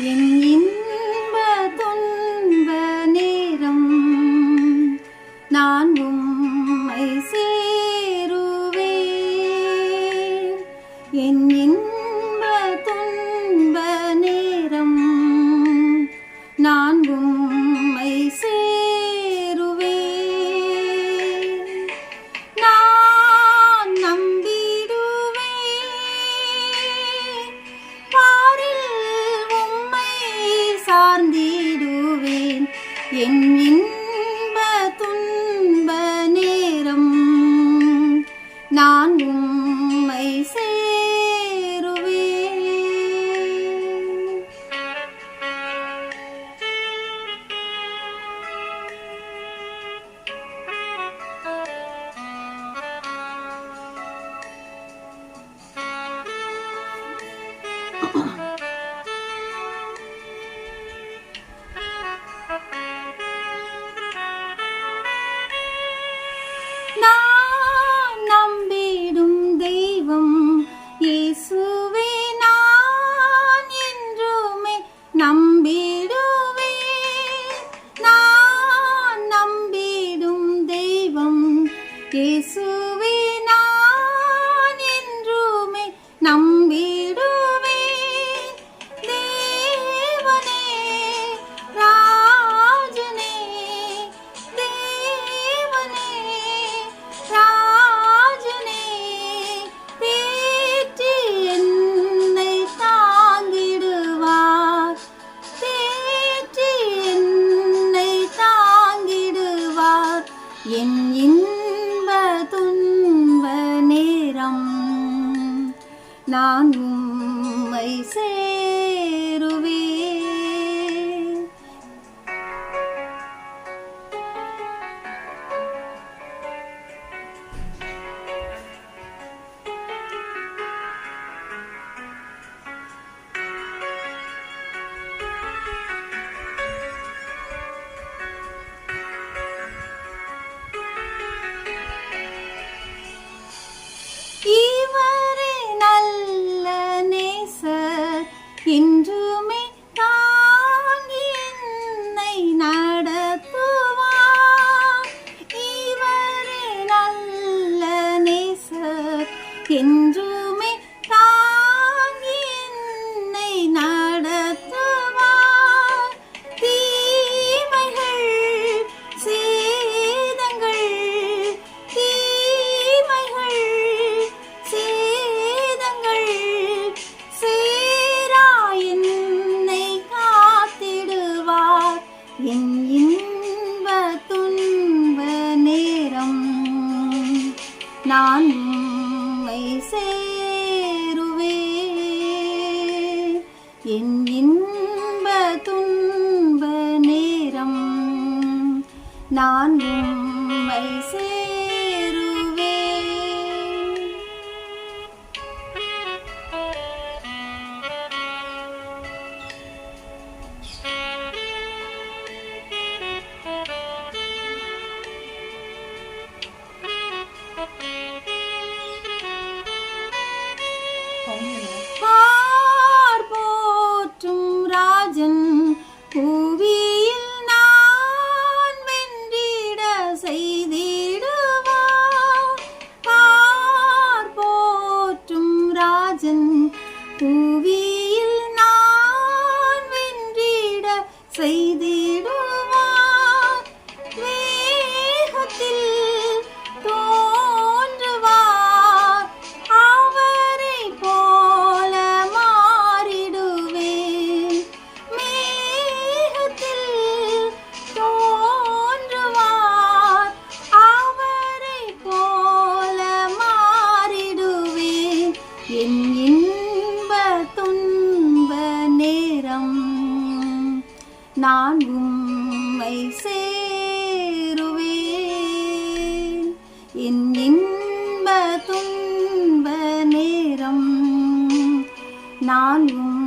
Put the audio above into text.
仍然 என் இன்ப துன்ப நேரம். நான் நான் உம்மை சேருவே even நான் உம்மை சேருவே என் இன்ப துன்ப நேரம் நான் உம்மை சே உம்மை சேருவே என் இன்ப துன்ப நேரம் நான் உம்